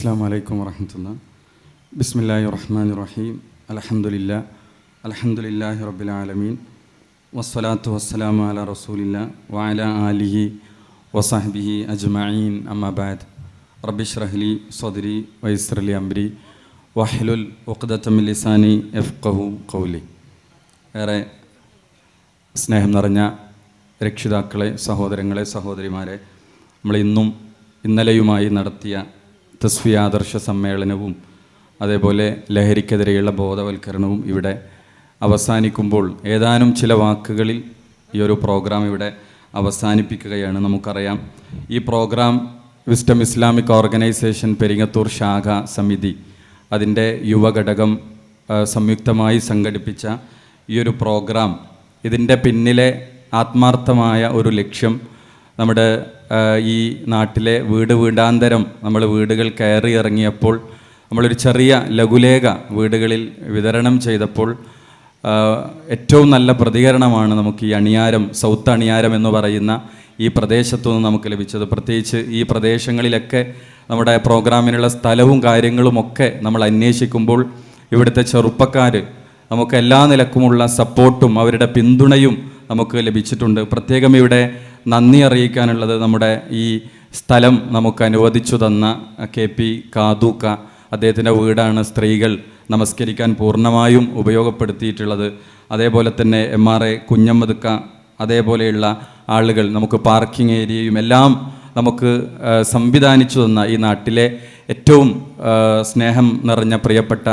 അസ്സാം വലൈക്കും ബിസ്മില്ലാഹി റഹ്മാൻ റഹീം. അലഹമുല്ല അലഹമുല്ലാഹി റബ്ബിലാലമീൻ വസ്സലാത്തു വസ്സലാമു അല റസൂലില്ല. വാല ആലിഹി വസാഹബിഹി അജ്മീൻ അമ്മാബാദ് റബ്ബിഷ് റഹ്ലി സദരി വൈസ്രലി അംബരി വഹ്ലുൽ ഉഖ്ദത്തമിൽ ലിസാനി എഫ്ഖഹു കൗലി ഏറെ സ്നേഹം നിറഞ്ഞ രക്ഷിതാക്കളെ സഹോദരങ്ങളെ സഹോദരിമാരെ നമ്മൾ ഇന്നും ഇന്നലെയുമായി നടത്തിയ തസ്വി ആദർശ സമ്മേളനവും അതേപോലെ ലഹരിക്കെതിരെയുള്ള ബോധവൽക്കരണവും ഇവിടെ അവസാനിക്കുമ്പോൾ ഏതാനും ചില വാക്കുകളിൽ ഈ ഒരു പ്രോഗ്രാം ഇവിടെ അവസാനിപ്പിക്കുകയാണ് നമുക്കറിയാം. ഈ programme wisdom Islamic organisation Peringathur ശാഖ സമിതി അതിന്റെ യുവഘടകം സംയുക്തമായി സംഘടിപ്പിച്ച ഈ ഒരു പ്രോഗ്രാം ഇതിന്റെ പിന്നിലെ ആത്മാർത്ഥമായ ഒരു ലക്ഷ്യം നമ്മുടെ ഈ നാട്ടിലെ വീട് വീടാന്തരം നമ്മൾ വീടുകൾ കയറി ഇറങ്ങിയപ്പോൾ നമ്മളൊരു ചെറിയ ലഘുലേഖ വീടുകളിൽ വിതരണം ചെയ്തപ്പോൾ ഏറ്റവും നല്ല പ്രതികരണമാണ് നമുക്ക് ഈ അണിയാരം സൗത്ത് അണിയാരം എന്ന് പറയുന്ന ഈ പ്രദേശത്തു നിന്ന് നമുക്ക് ലഭിച്ചത്. പ്രത്യേകിച്ച് ഈ പ്രദേശങ്ങളിലൊക്കെ നമ്മുടെ പ്രോഗ്രാമിനുള്ള സ്ഥലവും കാര്യങ്ങളുമൊക്കെ നമ്മൾ അന്വേഷിക്കുമ്പോൾ ഇവിടുത്തെ ചെറുപ്പക്കാർ നമുക്ക് എല്ലാ നിലക്കുമുള്ള സപ്പോർട്ടും അവരുടെ പിന്തുണയും നമുക്ക് ലഭിച്ചിട്ടുണ്ട്. പ്രത്യേകം ഇവിടെ നന്ദി അറിയിക്കാനുള്ളത് നമ്മുടെ ഈ സ്ഥലം നമുക്ക് അനുവദിച്ചു തന്ന കെ പി കാതൂക്ക അദ്ദേഹത്തിന്റെ വീടാണ് സ്ത്രീകൾ നമസ്കരിക്കാൻ പൂർണമായും ഉപയോഗപ്പെടുത്തിയിട്ടുള്ളത്. അതേപോലെ തന്നെ എം ആർ എ കുഞ്ഞമ്മതുക്ക അതേപോലെയുള്ള ആളുകൾ നമുക്ക് പാർക്കിംഗ് ഏരിയയും എല്ലാം നമുക്ക് സംവിധാനിച്ചു തന്ന ഈ നാട്ടിലെ ഏറ്റവും സ്നേഹം നിറഞ്ഞ പ്രിയപ്പെട്ട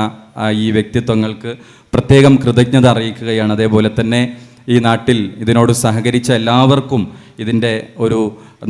ഈ വ്യക്തിത്വങ്ങൾക്ക് പ്രത്യേകം കൃതജ്ഞത അറിയിക്കുകയാണ്. അതേപോലെ തന്നെ ഈ നാട്ടിൽ ഇതിനോട് സഹകരിച്ച എല്ലാവർക്കും ഇതിന്റെ ഒരു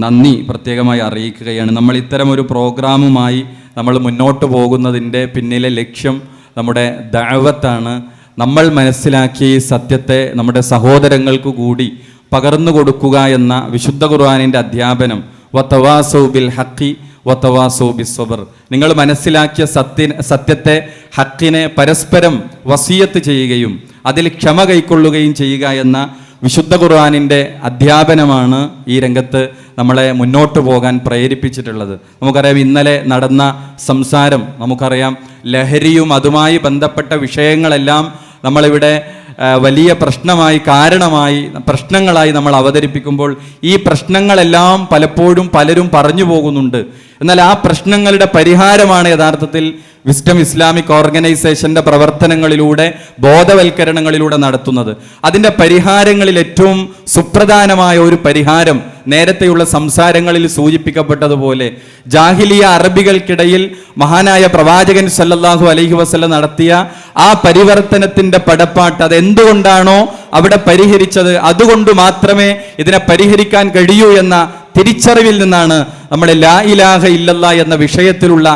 നന്ദി പ്രത്യേകമായി അറിയിക്കുകയാണ്. നമ്മൾ ഇത്തരം ഒരു പ്രോഗ്രാമുമായി നമ്മൾ മുന്നോട്ട് പോകുന്നതിന്റെ പിന്നിലെ ലക്ഷ്യം നമ്മുടെ ദാവത്താണ്. നമ്മൾ മനസ്സിലാക്കി സത്യത്തെ നമ്മുടെ സഹോദരങ്ങൾക്ക് കൂടി പകർന്നു കൊടുക്കുക എന്ന വിശുദ്ധ ഖുർആാനിന്റെ അധ്യാപനം. വത്തവാസൗ ബിൽ ഹക്കി വത്തവാസൗ ബി സ്വബർ നിങ്ങൾ മനസ്സിലാക്കിയ സത്യ സത്യത്തെ ഹക്കിനെ പരസ്പരം വസീയത്ത് ചെയ്യുകയും അതിൽ ക്ഷമ കൈക്കൊള്ളുകയും ചെയ്യുക എന്ന വിശുദ്ധ ഖുർആാനിന്റെ അധ്യാപനമാണ് ഈ രംഗത്ത് നമ്മളെ മുന്നോട്ട് പോകാൻ പ്രേരിപ്പിച്ചിട്ടുള്ളത്. നമുക്കറിയാം ഇന്നലെ നടന്ന സംസാരം നമുക്കറിയാം ലഹരിയും അതുമായി ബന്ധപ്പെട്ട വിഷയങ്ങളെല്ലാം നമ്മളിവിടെ വലിയ പ്രശ്നമായി കാരണമായി പ്രശ്നങ്ങളായി നമ്മൾ അവതരിപ്പിക്കുമ്പോൾ ഈ പ്രശ്നങ്ങളെല്ലാം പലപ്പോഴും പലരും പറഞ്ഞു പോകുന്നുണ്ട്. എന്നാൽ ആ പ്രശ്നങ്ങളുടെ പരിഹാരമാണ് യഥാർത്ഥത്തിൽ വിസ്റ്റം ഇസ്ലാമിക് ഓർഗനൈസേഷന്റെ പ്രവർത്തനങ്ങളിലൂടെ ബോധവൽക്കരണങ്ങളിലൂടെ നടത്തുന്നത്. അതിന്റെ പരിഹാരങ്ങളിൽ ഏറ്റവും സുപ്രധാനമായ ഒരു പരിഹാരം നേരത്തെയുള്ള സംസാരങ്ങളിൽ സൂചിപ്പിക്കപ്പെട്ടതുപോലെ ജാഹിലിയ അറബികൾക്കിടയിൽ മഹാനായ പ്രവാചകൻ സല്ലല്ലാഹു അലൈഹി വസല്ലം നടത്തിയ ആ പരിവർത്തനത്തിന്റെ പടപ്പാട്ട് അത് എന്തുകൊണ്ടാണോ അവിടെ പരിഹരിച്ചത്? അതുകൊണ്ട് മാത്രമേ ഇതിനെ പരിഹരിക്കാൻ കഴിയൂ എന്ന തിരിച്ചറിവിൽ നിന്നാണ് നമ്മൾ ലാ ഇലാഹ ഇല്ലല്ല എന്ന വിഷയത്തിലുള്ള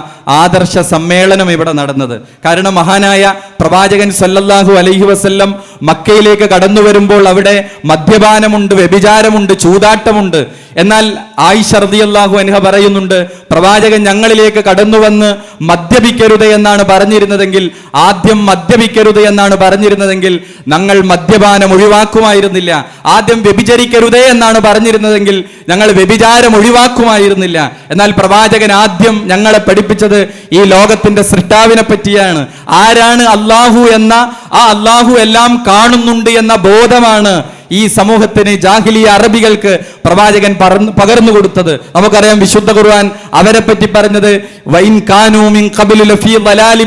ആദർശ സമ്മേളനം ഇവിടെ നടന്നത്. കാരണം മഹാനായ പ്രവാചകൻ സല്ലല്ലാഹു അലൈഹി വസല്ലം മക്കയിലേക്ക് കടന്നു വരുമ്പോൾ അവിടെ മദ്യപാനമുണ്ട് വ്യഭിചാരമുണ്ട് ചൂതാട്ടമുണ്ട്. എന്നാൽ ആയിഷ റളിയല്ലാഹു അൻഹ പറയുന്നുണ്ട് പ്രവാചകൻ ഞങ്ങളിലേക്ക് കടന്നു വന്ന് മദ്യപിക്കരുത് എന്നാണ് പറഞ്ഞിരുന്നതെങ്കിൽ ആദ്യം മദ്യപിക്കരുത് എന്നാണ് പറഞ്ഞിരുന്നതെങ്കിൽ ഞങ്ങൾ മദ്യപാനം ഒഴിവാക്കുമായിരുന്നില്ല. ആദ്യം വ്യഭിചരിക്കരുതേ എന്നാണ് പറഞ്ഞിരുന്നതെങ്കിൽ ഞങ്ങൾ വ്യഭിചാരം ഒഴിവാക്കുമായിരുന്നില്ല എന്നാൽ പ്രവാചകൻ ആദ്യം ഞങ്ങളെ പഠിപ്പിച്ചത് ഈ ലോകത്തിന്റെ സൃഷ്ടാവിനെ പറ്റിയാണ്. ആരാണ് അള്ളാഹു എന്ന ആ അള്ളാഹു എല്ലാം കാണുന്നുണ്ട് എന്ന ബോധമാണ് ഈ സമൂഹത്തിന് ജാഹിലിയ അറബികൾക്ക് പ്രവാചകൻ പകർന്നു കൊടുത്തത്. നമുക്കറിയാം വിശുദ്ധ ഖുർആൻ അവരെ പറ്റി പറഞ്ഞത് വൈൻ കാനൂമിൻ മിൻ ഖബലു ലഫീ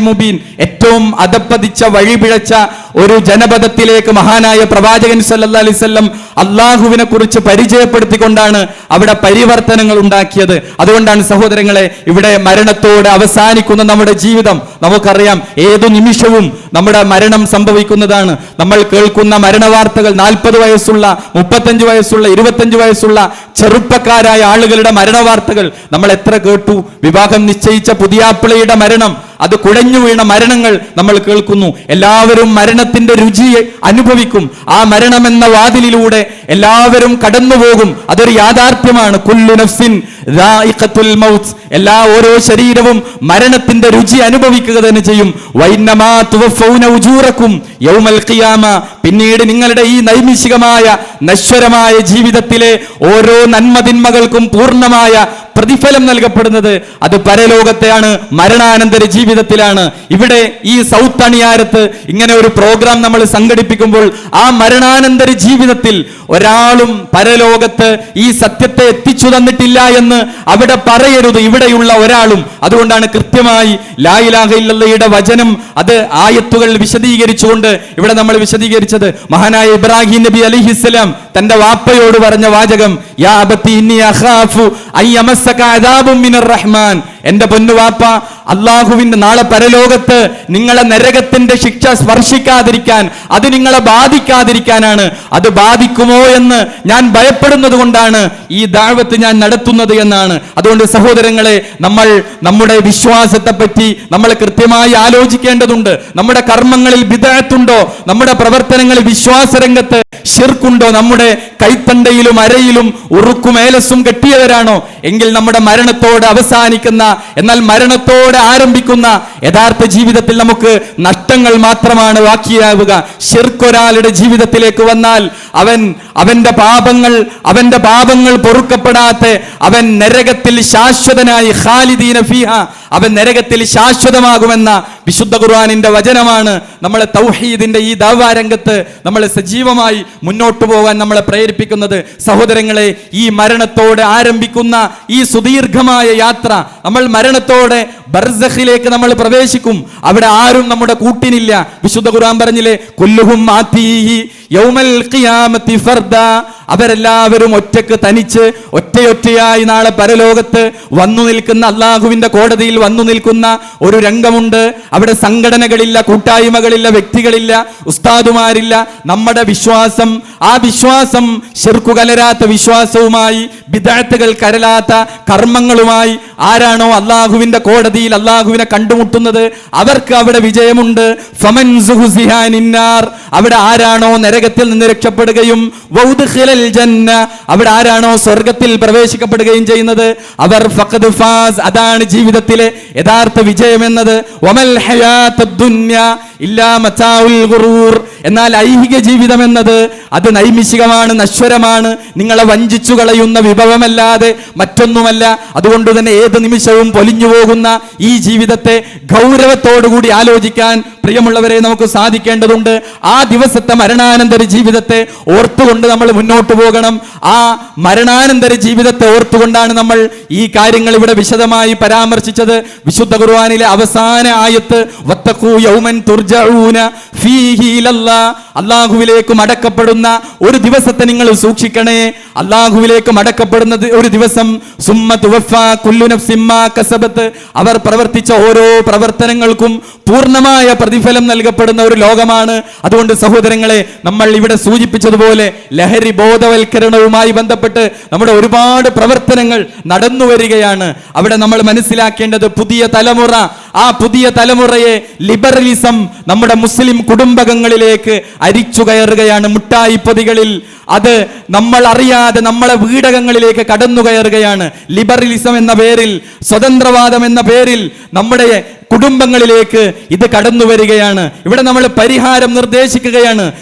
മുബീൻ. ഏറ്റവും അധപ്പതിച്ച വഴിപിഴച്ച ഒരു ജനപദത്തിലേക്ക് മഹാനായ പ്രവാചകൻ സല്ലാ അലൈഹി വസല്ലം അള്ളാഹുവിനെ കുറിച്ച് പരിചയപ്പെടുത്തിക്കൊണ്ടാണ് അവിടെ പരിവർത്തനങ്ങൾ ഉണ്ടാക്കിയത്. അതുകൊണ്ടാണ് സഹോദരങ്ങളെ ഇവിടെ മരണത്തോടെ അവസാനിക്കുന്ന നമ്മുടെ ജീവിതം നമുക്കറിയാം. ഏതു നിമിഷവും നമ്മുടെ മരണം സംഭവിക്കുന്നതാണ്. നമ്മൾ കേൾക്കുന്ന മരണവാർത്തകൾ നാൽപ്പത് വയസ്സുള്ള മുപ്പത്തഞ്ച് വയസ്സുള്ള ഇരുപത്തഞ്ച് വയസ്സുള്ള ചെറുപ്പക്കാരായ ആളുകളുടെ മരണവാർത്തകൾ നമ്മൾ എത്ര കേട്ടു? വിവാഹം നിശ്ചയിച്ച പുതിയാപ്പിളയുടെ മരണം അത് കുഴഞ്ഞു വീണ മരണങ്ങൾ നമ്മൾ കേൾക്കുന്നു. എല്ലാവരും മരണത്തിന്റെ രുചിയെ അനുഭവിക്കും. ആ മരണം എന്ന വാതിലിലൂടെ എല്ലാവരും കടന്നുപോകും. അതൊരു യാഥാർത്ഥ്യമാണ്. കുല്ലു നഫ്സിൻ മൗത്ത്. എല്ലാ ഓരോ ശരീരവും മരണത്തിന്റെ രുചി അനുഭവിക്കുക തന്നെ ചെയ്യും. പിന്നീട് നിങ്ങളുടെ ഈ നൈമിഷികമായ നശ്വരമായ ജീവിതത്തിലെ ഓരോ നന്മതിന്മകൾക്കും പൂർണമായ പ്രതിഫലം നൽകപ്പെടുന്നത് അത് പരലോകത്തെയാണ് മരണാനന്തര ജീവിതത്തിലാണ്. ഇവിടെ ഈ സൗത്ത് അണിയാരത്ത് ഇങ്ങനെ ഒരു പ്രോഗ്രാം നമ്മൾ സംഘടിപ്പിക്കുമ്പോൾ ആ മരണാനന്തര ജീവിതത്തിൽ ഒരാളും പരലോകത്ത് ഈ സത്യത്തെ എത്തിച്ചു തന്നിട്ടില്ല എന്ന് അവിടെ പറയരുത്. ഇവിടെയുള്ള ഒരാളും. അതുകൊണ്ടാണ് കൃത്യമായി ലായിലാഹയുടെ വചനം അത് ആയത്തുകൾ വിശദീകരിച്ചുകൊണ്ട് ഇവിടെ നമ്മൾ വിശദീകരിച്ചത്. മഹാനായ ഇബ്രാഹിം നബി അലിഹിസ്സലാം തന്റെ വാപ്പയോട് പറഞ്ഞ വാചകം യാ അദാബും മിനർ റഹ്മാൻ. എന്റെ പൊന്നുവാപ്പ അള്ളാഹുവിന്റെ നാളെ പരലോകത്ത് നിങ്ങളെ നരകത്തിന്റെ ശിക്ഷ സ്പർശിക്കാതിരിക്കാൻ അത് നിങ്ങളെ ബാധിക്കാതിരിക്കാനാണ്. അത് ബാധിക്കുമോ എന്ന് ഞാൻ ഭയപ്പെടുന്നത് കൊണ്ടാണ് ഈ ദാഴ്വത്ത് ഞാൻ നടത്തുന്നത് എന്നാണ്. അതുകൊണ്ട് സഹോദരങ്ങളെ നമ്മൾ നമ്മുടെ വിശ്വാസത്തെ പറ്റി നമ്മൾ കൃത്യമായി ആലോചിക്കേണ്ടതുണ്ട്. നമ്മുടെ കർമ്മങ്ങളിൽ വിദഗ്ധത്തുണ്ടോ നമ്മുടെ പ്രവർത്തനങ്ങളിൽ വിശ്വാസരംഗത്ത് ഷിർക്കുണ്ടോ നമ്മുടെ കൈത്തണ്ടയിലും അരയിലും ഉറുക്കും ഏലസും കെട്ടിയവരാണോ? എങ്കിൽ നമ്മുടെ മരണത്തോട് അവസാനിക്കുന്ന എന്നാൽ മരണത്തോടെ ആരംഭിക്കുന്ന യഥാർത്ഥ ജീവിതത്തിൽ നമുക്ക് നഷ്ടങ്ങൾ മാത്രമാണ് ബാക്കിയാവുക. ഷിർക്കൊരാളുടെ ജീവിതത്തിലേക്ക് വന്നാൽ അവൻ അവന്റെ പാപങ്ങൾ അവന്റെ പാപങ്ങൾ പൊറുക്കപ്പെടാത്ത അവൻ നരകത്തിൽ ശാശ്വതനായി ഖാലിദീന ഫിഹ അവൻ നരകത്തിൽ ശാശ്വതമാകുമെന്ന വിശുദ്ധ ഖുർആാനിന്റെ വചനമാണ് നമ്മളെ തൗഹീദിന്റെ ഈ ദാവാരംഗത്ത് നമ്മളെ സജീവമായി മുന്നോട്ട് പോകാൻ നമ്മളെ പ്രേരിപ്പിക്കുന്നത്. സഹോദരങ്ങളെ ഈ മരണത്തോടെ ആരംഭിക്കുന്ന ഈ സുദീർഘമായ യാത്ര നമ്മൾ മരണത്തോടെ ബർസഖിലേക്ക് നമ്മൾ പ്രവേശിക്കും. അവിടെ ആരും നമ്മുടെ കൂട്ടിനില്ല. വിശുദ്ധ ഖുർആൻ പറഞ്ഞില്ലേ കൊല്ലുഹും യൗമൽ ഖിയാമത്തി ഫർദ. അവരെല്ലാവരും ഒറ്റയ്ക്ക് തനിച്ച് ഒറ്റയൊറ്റയായി നാളെ പരലോകത്ത് വന്നു നിൽക്കുന്ന അള്ളാഹുവിന്റെ കോടതിയിൽ വന്നു നിൽക്കുന്ന ഒരു രംഗമുണ്ട്. അവിടെ സംഘടനകളില്ല കൂട്ടായ്മകളില്ല വ്യക്തികളില്ല ഉസ്താദുമാരില്ല. നമ്മുടെ വിശ്വാസം ആ വിശ്വാസം ശിർക്കു കലരാത്ത വിശ്വാസവുമായി വിദാർത്ഥകൾ കരലാത്ത കർമ്മങ്ങളുമായി ആരാണോ അള്ളാഹുവിന്റെ കോടതിയിൽ അള്ളാഹുവിനെ കണ്ടുമുട്ടുന്നത്? അവർക്ക് അവിടെ വിജയമുണ്ട്. അവിടെ ആരാണോ നരകത്തിൽ നിന്ന് രക്ഷപ്പെടുകയും ജന്ന. അവിടെ ആരാണോ സ്വർഗത്തിൽ പ്രവേശിക്കപ്പെടുകയും ചെയ്യുന്നത്? അവർ ഫഖദ് ഫാസ് അതാണ് ജീവിതത്തിലെ യഥാർത്ഥ വിജയം എന്നത് എന്നാൽ ഐഹിക ജീവിതം എന്നത് അത് നൈമിഷികമാണ് നശ്വരമാണ്. നിങ്ങളെ വഞ്ചിച്ചു കളയുന്ന വിഭവമല്ലാതെ മറ്റൊന്നുമല്ല. അതുകൊണ്ട് തന്നെ ഏത് നിമിഷവും പൊലിഞ്ഞു പോകുന്ന ജീവിതത്തെ ഗൗരവത്തോടുകൂടി ആലോചിക്കാൻ പ്രിയമുള്ളവരെ നമുക്ക് സാധിക്കേണ്ടതുണ്ട് ആ ദിവസത്തെ മരണാനന്തര ജീവിതത്തെ ഓർത്തുകൊണ്ട് നമ്മൾ മുന്നോട്ട് പോകണം. ആ മരണാനന്തര ജീവിതത്തെ ഓർത്തുകൊണ്ടാണ് നമ്മൾ ഈ കാര്യങ്ങൾ ഇവിടെ വിശദമായി പരാമർശിച്ചത്. വിശുദ്ധ ഖുർആനിലെ അവസാന ആയത്ത് യൗമൻ തുർജഊന അള്ളാഹുവിലേക്ക് മടക്കപ്പെടുന്ന ഒരു ദിവസത്തെ നിങ്ങൾ സൂക്ഷിക്കണേ. അള്ളാഹുവിലേക്ക് മടക്കപ്പെടുന്ന ഒരു ദിവസം അവർ പ്രവർത്തിച്ച ഓരോ പ്രവർത്തനങ്ങൾക്കും പൂർണമായ പ്രതിഫലം നൽകപ്പെടുന്ന ഒരു ലോകമാണ്. അതുകൊണ്ട് സഹോദരങ്ങളെ നമ്മൾ ഇവിടെ സൂചിപ്പിച്ചതുപോലെ ലഹരി ബോധവൽക്കരണവുമായി ബന്ധപ്പെട്ട് നമ്മുടെ ഒരുപാട് പ്രവർത്തനങ്ങൾ നടന്നു വരികയാണ്. അവിടെ നമ്മൾ മനസ്സിലാക്കേണ്ടത് പുതിയ തലമുറ. ആ പുതിയ തലമുറയെ ലിബറലിസം നമ്മുടെ മുസ്ലിം കുടുംബകങ്ങളിലേക്ക് അരിച്ചു കയറുകയാണ് മുട്ടായി പൊതികളിൽ അത് നമ്മൾ അറിയാതെ നമ്മളെ വീടകങ്ങളിലേക്ക് കടന്നു കയറുകയാണ്. ലിബറലിസം എന്ന പേരിൽ സ്വതന്ത്രവാദം എന്ന പേരിൽ നമ്മുടെ കുടുംബങ്ങളിലേക്ക് ഇത് കടന്നു വരികയാണ്. ഇവിടെ നമ്മൾ പരിഹാരം നിർദ്ദേശിക്കുകയാണ്.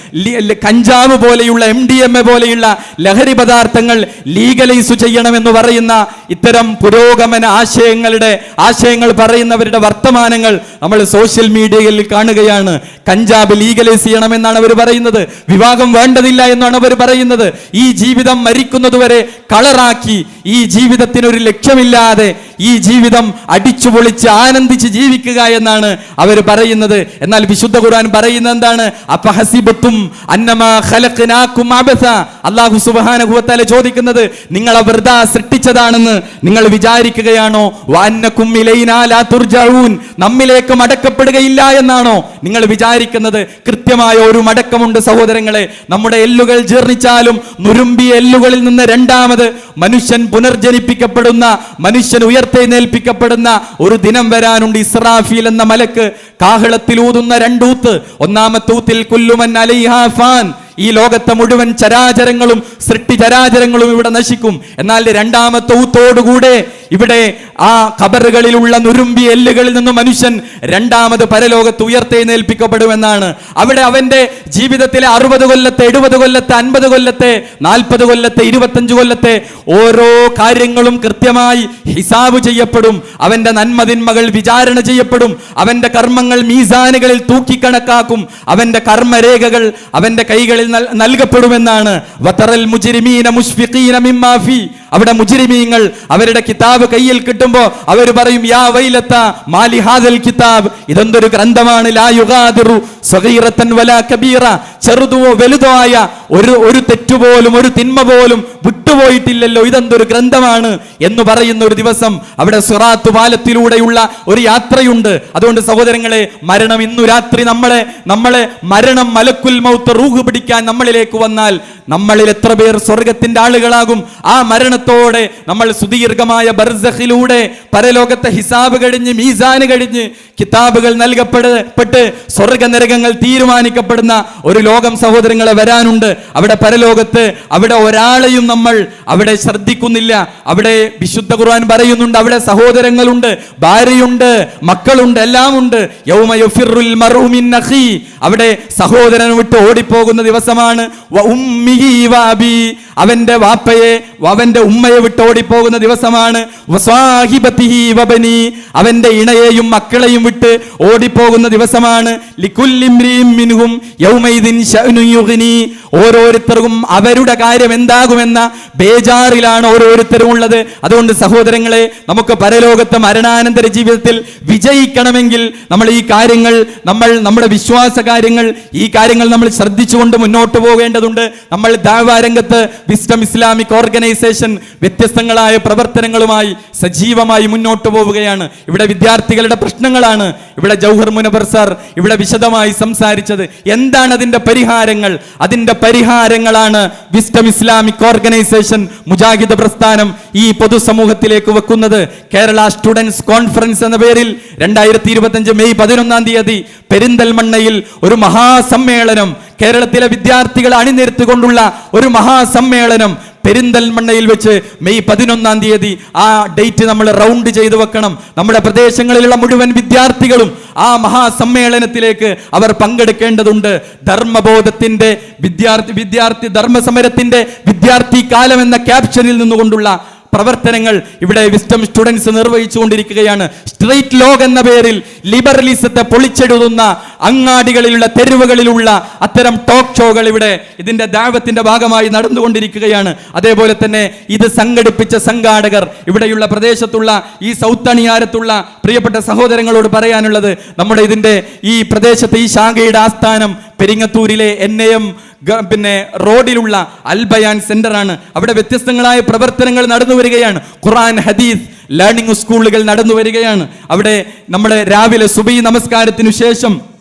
കഞ്ചാവ് പോലെയുള്ള എം ഡി എം എ പോലെയുള്ള ലഹരി പദാർത്ഥങ്ങൾ ലീഗലൈസ് ചെയ്യണമെന്ന് പറയുന്ന ഇത്തരം പുരോഗമന ആശയങ്ങളുടെ ആശയങ്ങൾ പറയുന്നവരുടെ വർത്തമാനങ്ങൾ നമ്മൾ സോഷ്യൽ മീഡിയയിൽ കാണുകയാണ്. കഞ്ചാബ് ലീഗലൈസ് ചെയ്യണമെന്നാണ് അവർ പറയുന്നത്. വിവാഹം വേണ്ടതില്ല എന്നാണ് അവർ പറയുന്നത്. ഈ ജീവിതം മരിക്കുന്നതുവരെ കളറാക്കി ഈ ജീവിതത്തിനൊരു ലക്ഷ്യമില്ലാതെ ഈ ജീവിതം അടിച്ചു പൊളിച്ച് ആനന്ദിച്ച് ജീവിക്കുക എന്നാണ് അവർ പറയുന്നത്. എന്നാൽ വിശുദ്ധ ഖുർആൻ പറയുന്നത് എന്താണ്? അപ്പഹസിബത്തും സുബ്ഹാനഹു വതആല ചോദിക്കുന്നത് നിങ്ങൾ വെറുതെ സൃഷ്ടിച്ചതാണെന്ന് നിങ്ങൾ വിചാരിക്കുകയാണോ? നമ്മിലേക്ക് മടക്കപ്പെടുകയില്ല എന്നാണോ നിങ്ങൾ വിചാരിക്കുന്നത്? കൃത്യമായ ഒരു മടക്കമുണ്ട് സഹോദരങ്ങളെ. നമ്മുടെ എല്ലുകൾ ജീർണിച്ചാലും നുരുമ്പിയ എല്ലുകളിൽ നിന്ന് രണ്ടാമത് മനുഷ്യൻ പുനർജനിപ്പിക്കപ്പെടുന്ന മനുഷ്യൻ ഉയർത്തെഴുന്നേൽപ്പിക്കപ്പെടുന്ന ഒരു ദിനം വരാനുണ്ട്. ഇസ്രാഫീൽ എന്ന മലക്ക് കാഹളത്തിൽ ഊതുന്ന രണ്ടൂത്ത്. ഒന്നാമത്തെ ഊത്തിൽ കുല്ലുമൻ അലൈഹാ ഫാൻ ഈ ലോകത്തെ മുഴുവൻ ചരാചരങ്ങളും സൃഷ്ടി ചരാചരങ്ങളും ഇവിടെ നശിക്കും. എന്നാൽ രണ്ടാമത്തെ ഊത്തോടുകൂടെ ഇവിടെ ആ കബറുകളിലുള്ള നുരുമ്പി എല്ലുകളിൽ നിന്ന് മനുഷ്യൻ രണ്ടാമത് പരലോകത്ത് ഉയർത്തെഴുന്നേൽപ്പിക്കപ്പെടുമെന്നാണ്. അവിടെ അവന്റെ ജീവിതത്തിലെ അറുപത് കൊല്ലത്തെ എഴുപത് കൊല്ലത്തെ അൻപത് കൊല്ലത്തെ നാൽപ്പത് കൊല്ലത്തെ ഇരുപത്തഞ്ച് കൊല്ലത്തെ ഓരോ കാര്യങ്ങളും കൃത്യമായി ഹിസാബ് ചെയ്യപ്പെടും. അവന്റെ നന്മതിന്മകൾ വിചാരണ ചെയ്യപ്പെടും. അവന്റെ കർമ്മങ്ങൾ മീസാനുകളിൽ തൂക്കിക്കണക്കാക്കും. അവന്റെ കർമ്മരേഖകൾ അവന്റെ കൈകളിൽ നൽകപ്പെടുമെന്നാണ് വതറൽ മുജ്രിമീന മുഷ്ഫിഖീന മിമ്മാ ഫീ. അവിടെ മുജിരിമീങ്ങൾ അവരുടെ കിതാബ് കയ്യിൽ കിട്ടുമ്പോൾ അവർ പറയും യാ വൈലത്ത മാലി ഹാദൽ കിതാബ്. ഇതെന്തൊരു ഗ്രന്ഥമാണ്? ലാ യുഗാദിറു സഗീറത്തൻ വലാ കബീറ. ചെറുതോ വലുതോ ആയ ഒരു ഒരു തെറ്റുപോലും ഒരു തിന്മ പോലും വിട്ടുപോയിട്ടില്ലല്ലോ. ഇതെന്തൊരു ഗ്രന്ഥമാണ് എന്ന് പറയുന്ന ഒരു ദിവസം അവിടെ സുറാത്ത് പാലത്തിലൂടെയുള്ള ഒരു യാത്രയുണ്ട്. അതുകൊണ്ട് സഹോദരങ്ങളെ മരണം ഇന്നു രാത്രി നമ്മളെ നമ്മളെ മരണം മലക്കുൽ മൗത്ത് റൂഹ് പിടിക്കാൻ നമ്മളിലേക്ക് വന്നാൽ നമ്മളിൽ എത്ര പേർ സ്വർഗത്തിന്റെ ആളുകളാകും. ആ മരണത്തോടെ നമ്മൾ സുദീർഘമായ ബർസഖിലൂടെ പരലോകത്തെ ഹിസാബ് കഴിഞ്ഞ് മീസാൻ കഴിഞ്ഞ് കിതാബുകൾ നൽകപ്പെടപ്പെട്ട് സ്വർഗ നരകങ്ങൾ തീരുമാനിക്കപ്പെടുന്ന ഒരു ലോകം സഹോദരങ്ങളെ വരാനുണ്ട്. അവിടെ പരലോകത്ത് അവിടെ ഒരാളെയും നമ്മൾ അവിടെ ശ്രദ്ധിക്കുന്നില്ല. അവിടെ വിശുദ്ധ ഖുർആൻ പറയുന്നുണ്ട് അവിടെ സഹോദരങ്ങളുണ്ട് ഭാര്യയുണ്ട് മക്കളുണ്ട് എല്ലാം ഉണ്ട് അവിടെ സഹോദരൻ വിട്ട് ഓടിപ്പോകുന്ന ദിവസമാണ്. അവന്റെ വാപ്പയെ അവന്റെ ഉമ്മയെ വിട്ട് ഓടിപ്പോകുന്ന ദിവസമാണ് അവന്റെ ഇണയെയും മക്കളെയും വിട്ട് ഓടിപ്പോകുന്ന ദിവസമാണ്. മിൻഹും. ഓരോരുത്തർക്കും അവരുടെ കാര്യം എന്താകുമെന്ന ബേജാറിലാണ് ഓരോരുത്തരും ഉള്ളത്. അതുകൊണ്ട് സഹോദരങ്ങളെ നമുക്ക് പരലോകത്തെ മരണാനന്തര ജീവിതത്തിൽ വിജയിക്കണമെങ്കിൽ നമ്മൾ ഈ കാര്യങ്ങൾ നമ്മൾ നമ്മുടെ വിശ്വാസ കാര്യങ്ങൾ ഈ കാര്യങ്ങൾ നമ്മൾ ശ്രദ്ധിച്ചുകൊണ്ട് മുന്നോട്ട് പോകേണ്ടതുണ്ട്. നമ്മൾ ദാവാരംഗത്ത് വിസ്റ്റം ഇസ്ലാമിക് ഓർഗനൈസേഷൻ വ്യത്യസ്തങ്ങളായ പ്രവർത്തനങ്ങളുമായി സജീവമായി മുന്നോട്ട് പോവുകയാണ്. ഇവിടെ വിദ്യാർത്ഥികളുടെ പ്രശ്നങ്ങളാണ്. ഇവിടെ ജൗഹർ മുനബർ സാർ ഇവിടെ വിശദമായി സംസാരിച്ചത്. എന്താണ് അതിന്റെ പരിഹാരങ്ങൾ? അതിന്റെ പരിഹാരങ്ങളാണ് വിസ്റ്റം ഇസ്ലാമിക് ഓർഗനൈസേഷൻ മുജാഹിദ് പ്രസ്ഥാനം ഈ പൊതുസമൂഹത്തിലേക്ക് വെക്കുന്നത്. കേരള സ്റ്റുഡൻസ് കോൺഫറൻസ് എന്ന പേരിൽ രണ്ടായിരത്തി ഇരുപത്തഞ്ച് മെയ് പതിനൊന്നാം തീയതി പെരിന്തൽമണ്ണയിൽ ഒരു മഹാസമ്മേളനം കേരളത്തിലെ വിദ്യാർത്ഥികളെ അണിനിരത്തുകൊണ്ടുള്ള ഒരു മഹാസമ്മേളനം പെരിന്തൽമണ്ണയിൽ വെച്ച് മെയ് പതിനൊന്നാം തീയതി ആ ഡേറ്റ് നമ്മൾ റൗണ്ട് ചെയ്തു വെക്കണം. നമ്മുടെ പ്രദേശങ്ങളിലുള്ള മുഴുവൻ വിദ്യാർത്ഥികളും ആ മഹാസമ്മേളനത്തിലേക്ക് അവർ പങ്കെടുക്കേണ്ടതുണ്ട്. ധർമ്മബോധത്തിന്റെ വിദ്യാർത്ഥി വിദ്യാർത്ഥി ധർമ്മസമരത്തിന്റെ വിദ്യാർത്ഥി കാലം എന്ന ക്യാപ്ഷനിൽ നിന്നുകൊണ്ടുള്ള പ്രവർത്തനങ്ങൾ ഇവിടെ വിസ്റ്റം സ്റ്റുഡൻസ് നിർവഹിച്ചുകൊണ്ടിരിക്കുകയാണ്. സ്ട്രൈറ്റ് ലോഗ് എന്ന പേരിൽ ലിബറലിസത്തെ പൊളിച്ചെഴുതുന്ന അങ്ങാടികളിലുള്ള തെരുവുകളിലുള്ള അത്തരം ടോക്ക് ഷോകൾ ഇവിടെ ഇതിന്റെ ദാവത്തിന്റെ ഭാഗമായി നടന്നുകൊണ്ടിരിക്കുകയാണ്. അതേപോലെ തന്നെ ഇത് സംഘടിപ്പിച്ച സംഘാടകർ ഇവിടെയുള്ള പ്രദേശത്തുള്ള ഈ സൗത്ത് അണിയാരത്തുള്ള പ്രിയപ്പെട്ട സഹോദരങ്ങളോട് പറയാനുള്ളത് നമ്മുടെ ഇതിന്റെ ഈ പ്രദേശത്തെ ഈ ശാഖയുടെ ആസ്ഥാനം പെരിങ്ങത്തൂരിലെ എൻ എം പിന്നെ റോഡിലുള്ള അൽബയാൻ സെന്റർ ആണ് അവിടെ വ്യത്യസ്തങ്ങളായ പ്രവർത്തനങ്ങൾ നടന്നു വരികയാണ്. ഖുറാൻ ഹദീസ് ലേണിംഗ് സ്കൂളുകൾ നടന്നു വരികയാണ്. അവിടെ നമ്മുടെ രാവിലെ സുബൈ നമസ്കാരത്തിനു ശേഷം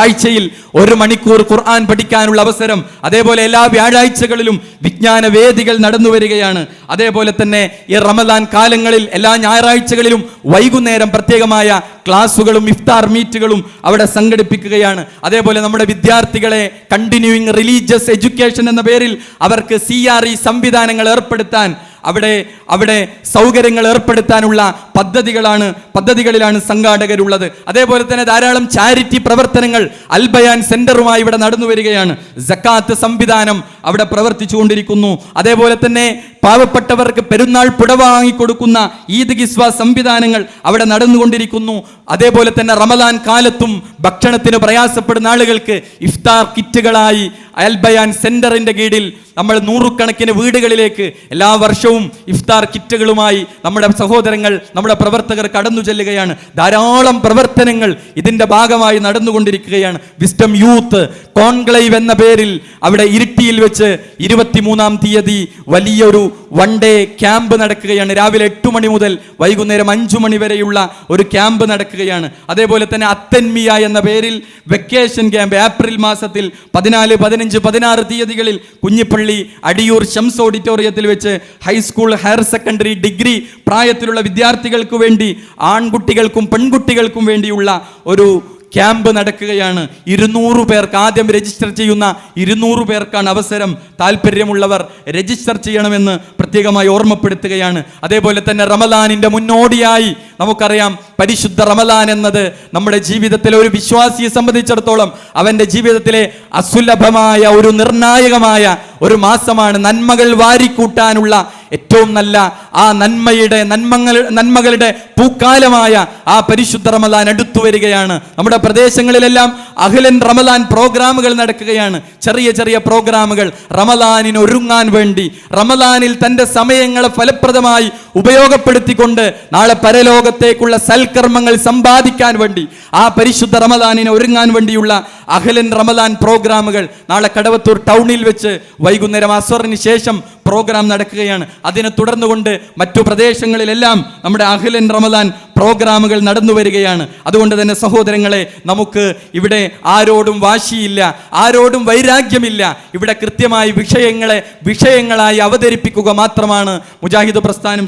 ആഴ്ചയിൽ ഒരു മണിക്കൂർ ഖുർആൻ പഠിക്കാനുള്ള അവസരം അതേപോലെ എല്ലാ വ്യാഴാഴ്ചകളിലും വിജ്ഞാന വേദികൾ നടന്നു വരികയാണ്. അതേപോലെ തന്നെ ഈ റമദാൻ കാലങ്ങളിൽ എല്ലാ ഞായറാഴ്ചകളിലും വൈകുന്നേരം പ്രത്യേകമായ ക്ലാസ്സുകളും ഇഫ്താർ മീറ്റുകളും അവിടെ സംഘടിപ്പിക്കുകയാണ്. അതേപോലെ നമ്മുടെ വിദ്യാർത്ഥികളെ കണ്ടിന്യൂയിങ് റിലീജിയസ് എഡ്യൂക്കേഷൻ എന്ന പേരിൽ അവർക്ക് സി ഇ സംവിധാനങ്ങൾ ഏർപ്പെടുത്താൻ അവിടെ അവിടെ സൗകര്യങ്ങൾ ഏർപ്പെടുത്താനുള്ള പദ്ധതികളാണ് പദ്ധതികളിലാണ് സംഘാടകരുള്ളത്. അതേപോലെ തന്നെ ധാരാളം ചാരിറ്റി പ്രവർത്തനങ്ങൾ അൽബയാൻ സെന്ററുമായി ഇവിടെ നടന്നു വരികയാണ് ജക്കാത്ത് സംവിധാനം അവിടെ പ്രവർത്തിച്ചു കൊണ്ടിരിക്കുന്നു അതേപോലെ തന്നെ പാവപ്പെട്ടവർക്ക് പെരുന്നാൾ പുടവ വാങ്ങിക്കൊടുക്കുന്ന ഈദ് ഗിസ്വ സംവിധാനങ്ങൾ അവിടെ നടന്നുകൊണ്ടിരിക്കുന്നു. അതേപോലെ തന്നെ റമദാൻ കാലത്തും ഭക്ഷണത്തിന് പ്രയാസപ്പെടുന്ന ആളുകൾക്ക് ഇഫ്താർ കിറ്റുകളായി അൽബയാൻ സെന്ററിന്റെ കീഴിൽ നമ്മൾ നൂറുകണക്കിന് വീടുകളിലേക്ക് എല്ലാ വർഷവും ഇഫ്താർ കിറ്റുകളുമായി നമ്മുടെ സഹോദരങ്ങൾ നമ്മുടെ പ്രവർത്തകർ കടന്നു ചെല്ലുകയാണ്. ധാരാളം പ്രവർത്തനങ്ങൾ ഇതിന്റെ ഭാഗമായി നടന്നുകൊണ്ടിരിക്കുകയാണ്. വിസ്റ്റം യൂത്ത് കോൺക്ലേവ് എന്ന പേരിൽ അവിടെ ഇരിട്ടിയിൽ വെച്ച് ഇരുപത്തിമൂന്നാം തീയതി വലിയൊരു വൺ ഡേ ക്യാമ്പ് നടക്കുകയാണ്. രാവിലെ എട്ട് മണി മുതൽ വൈകുന്നേരം അഞ്ചു മണി വരെയുള്ള ഒരു ക്യാമ്പ് നടക്കുകയാണ്. അതേപോലെ തന്നെ അത്തൻമിയ എന്ന പേരിൽ വെക്കേഷൻ ക്യാമ്പ് ഏപ്രിൽ മാസത്തിൽ പതിനാല് പതിനഞ്ച് പതിനാറ് തീയതികളിൽ കുഞ്ഞിപ്പള്ളി അടിയൂർ ഷംസ് ഓഡിറ്റോറിയത്തിൽ വെച്ച് ഹൈസ്കൂൾ ഹയർ സെക്കൻഡറി ഡിഗ്രി പ്രായത്തിലുള്ള വിദ്യാർത്ഥികൾക്ക് വേണ്ടി ആൺകുട്ടികൾക്കും പെൺകുട്ടികൾക്കും വേണ്ടിയുള്ള ഒരു ക്യാമ്പ് നടക്കുകയാണ്. ഇരുന്നൂറ് പേർക്ക് ആദ്യം രജിസ്റ്റർ ചെയ്യുന്ന ഇരുന്നൂറ് പേർക്കാണ് അവസരം. താല്പര്യമുള്ളവർ രജിസ്റ്റർ ചെയ്യണമെന്ന് പ്രത്യേകമായി ഓർമ്മപ്പെടുത്തുകയാണ്. അതേപോലെ തന്നെ റമലാനിന്റെ മുന്നോടിയായി നമുക്കറിയാം പരിശുദ്ധ റമലാൻ എന്നത് നമ്മുടെ ജീവിതത്തിലെ ഒരു വിശ്വാസിയെ സംബന്ധിച്ചിടത്തോളം അവന്റെ ജീവിതത്തിലെ അസുലഭമായ ഒരു നിർണായകമായ ഒരു മാസമാണ്. നന്മകൾ വാരിക്കൂട്ടാനുള്ള ഏറ്റവും നല്ല ആ നന്മയുടെ നന്മങ്ങൾ നന്മകളുടെ പൂക്കാലമായ ആ പരിശുദ്ധ റമദാൻ അടുത്തു വരികയാണ്. നമ്മുടെ പ്രദേശങ്ങളിലെല്ലാം അഖിലൻ റമദാൻ പ്രോഗ്രാമുകൾ നടക്കുകയാണ്. ചെറിയ ചെറിയ പ്രോഗ്രാമുകൾ റമദാനിന് ഒരുങ്ങാൻ വേണ്ടി റമദാനിൽ തന്റെ സമയങ്ങളെ ഫലപ്രദമായി ഉപയോഗപ്പെടുത്തിക്കൊണ്ട് നാളെ പരലോകത്തേക്കുള്ള സൽക്കർമ്മങ്ങൾ സമ്പാദിക്കാൻ വേണ്ടി ആ പരിശുദ്ധ റമലാനിന് ഒരുങ്ങാൻ വേണ്ടിയുള്ള അഖിലൻ റമദാൻ പ്രോഗ്രാമുകൾ നാളെ കടവത്തൂർ ടൗണിൽ വെച്ച് വൈകുന്നേരം അസ്വറിന് ശേഷം പ്രോഗ്രാം നടക്കുകയാണ്. അതിനെ തുടർന്നുകൊണ്ട് മറ്റു പ്രദേശങ്ങളിലെല്ലാം നമ്മുടെ അഖിലൻ റമദാൻ പ്രോഗ്രാമുകൾ നടന്നു വരികയാണ്. അതുകൊണ്ട് തന്നെ സഹോദരങ്ങളെ നമുക്ക് ഇവിടെ ആരോടും വാശിയില്ല ആരോടും വൈരാഗ്യമില്ല. ഇവിടെ കൃത്യമായി വിഷയങ്ങളെ വിഷയങ്ങളായി അവതരിപ്പിക്കുക മാത്രമാണ് മുജാഹിദ് പ്രസ്ഥാനം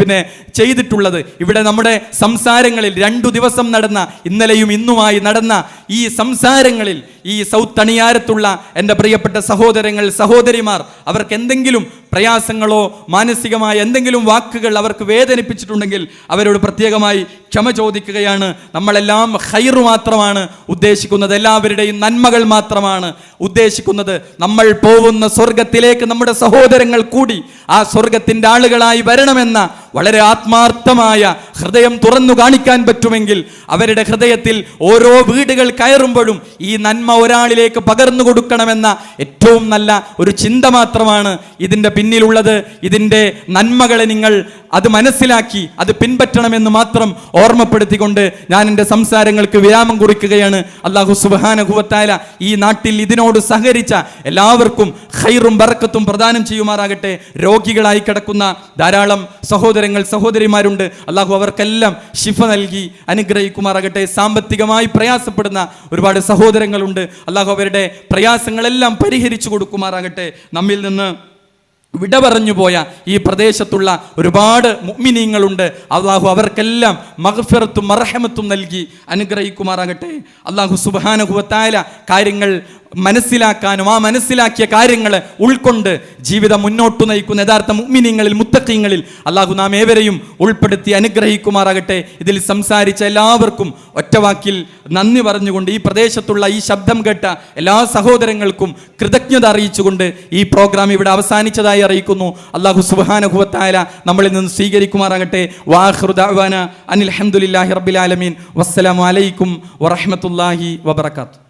പിന്നെ ചെയ്തിട്ടുള്ളത്. ഇവിടെ നമ്മുടെ സംസാരങ്ങളിൽ രണ്ടു ദിവസം നടന്ന ഇന്നലെയും ഇന്നുമായി നടന്ന ഈ സംസാരങ്ങളിൽ ഈ സൗത്ത് അണിയാരത്തുള്ള എന്റെ പ്രിയപ്പെട്ട സഹോദരങ്ങൾ സഹോദരിമാർ അവർക്ക് എന്തെങ്കിലും പ്രയാസങ്ങളോ മാനസികമായ എന്തെങ്കിലും വാക്കുകൾ അവർക്ക് വേദനിപ്പിച്ചിട്ടുണ്ടെങ്കിൽ അവരോട് പ്രത്യേകമായി ക്ഷമ ചോദിക്കുകയാണ്. നമ്മളെല്ലാം ഹൈറ് മാത്രമാണ് ഉദ്ദേശിക്കുന്നത്. എല്ലാവരുടെയും നന്മകൾ മാത്രമാണ് ഉദ്ദേശിക്കുന്നത്. നമ്മൾ പോകുന്ന സ്വർഗത്തിലേക്ക് നമ്മുടെ സഹോദരങ്ങൾ കൂടി ആ സ്വർഗത്തിന്റെ ആളുകളായി വരണമെന്ന വളരെ ആത്മാർത്ഥമായ ഹൃദയം തുറന്നു കാണിക്കാൻ പറ്റുമെങ്കിൽ അവരുടെ ഹൃദയത്തിൽ ഓരോ വീടുകൾ കയറുമ്പോഴും ഈ നന്മ ഒരാളിലേക്ക് പകർന്നു കൊടുക്കണമെന്ന ഏറ്റവും നല്ല ഒരു ചിന്ത മാത്രമാണ് ഇതിന്റെ പിന്നിലുള്ളത്. ഇതിന്റെ നന്മകളെ നിങ്ങൾ അത് മനസ്സിലാക്കി അത് പിൻപറ്റണമെന്ന് മാത്രം ഓർമ്മപ്പെടുത്തിക്കൊണ്ട് ഞാൻ എന്റെ സംസാരങ്ങൾക്ക് വിരാമം കുറിക്കുകയാണ്. അള്ളാഹു സുബാനഹുവത്തായ ഈ നാട്ടിൽ ഇതിനോട് സഹകരിച്ച എല്ലാവർക്കും ഹൈറും ബറക്കത്തും പ്രദാനം ചെയ്യുമാറാകട്ടെ. രോഗികളായി കിടക്കുന്ന ധാരാളം സഹോദരങ്ങൾ സഹോദരിമാരുണ്ട്. അള്ളാഹു അവർക്കെല്ലാം ശിഫ നൽകി അനുഗ്രഹിക്കുമാറാകട്ടെ. സാമ്പത്തികമായി പ്രയാസപ്പെടുന്ന ഒരുപാട് സഹോദരങ്ങളുണ്ട്. അള്ളാഹു അവരുടെ പ്രയാസങ്ങളെല്ലാം പരിഹരിച്ചു കൊടുക്കുമാറാകട്ടെ. നമ്മിൽ നിന്ന് വിട പറഞ്ഞു പോയ ഈ പ്രദേശത്തുള്ള ഒരുപാട് മുഗ്മിനീങ്ങളുണ്ട് അള്ളാഹു അവർക്കെല്ലാം മഹഫിറത്തും മർഹമത്തും നൽകി അനുഗ്രഹിക്കുമാറാകട്ടെ. അള്ളാഹു സുബാനുഭവത്തായ കാര്യങ്ങൾ മനസ്സിലാക്കാനും ആ മനസ്സിലാക്കിയ കാര്യങ്ങൾ ഉൾക്കൊണ്ട് ജീവിതം മുന്നോട്ട് നയിക്കുന്ന യഥാർത്ഥ മുഅ്മിനീങ്ങളിൽ മുത്തക്കിങ്ങളിൽ അള്ളാഹു നാം ഏവരെയും ഉൾപ്പെടുത്തി അനുഗ്രഹിക്കുമാറാകട്ടെ. ഇതിൽ സംസാരിച്ച എല്ലാവർക്കും ഒറ്റവാക്കിൽ നന്ദി പറഞ്ഞുകൊണ്ട് ഈ പ്രദേശത്തുള്ള ഈ ശബ്ദം കേട്ട എല്ലാ സഹോദരങ്ങൾക്കും കൃതജ്ഞത അറിയിച്ചുകൊണ്ട് ഈ പ്രോഗ്രാം ഇവിടെ അവസാനിച്ചതായി അറിയിക്കുന്നു. അള്ളാഹു സുബാനുഭവത്തായ നമ്മളിൽ നിന്ന് സ്വീകരിക്കുമാറാകട്ടെ. വാഹൃദാന അനിൽ അഹമ്മദില്ലാഹി റബ്ബിൽ ആലമീൻ. വസ്സലാമു അലൈക്കും വറഹ്മത്തുള്ളാഹി വബറകാത്ത്.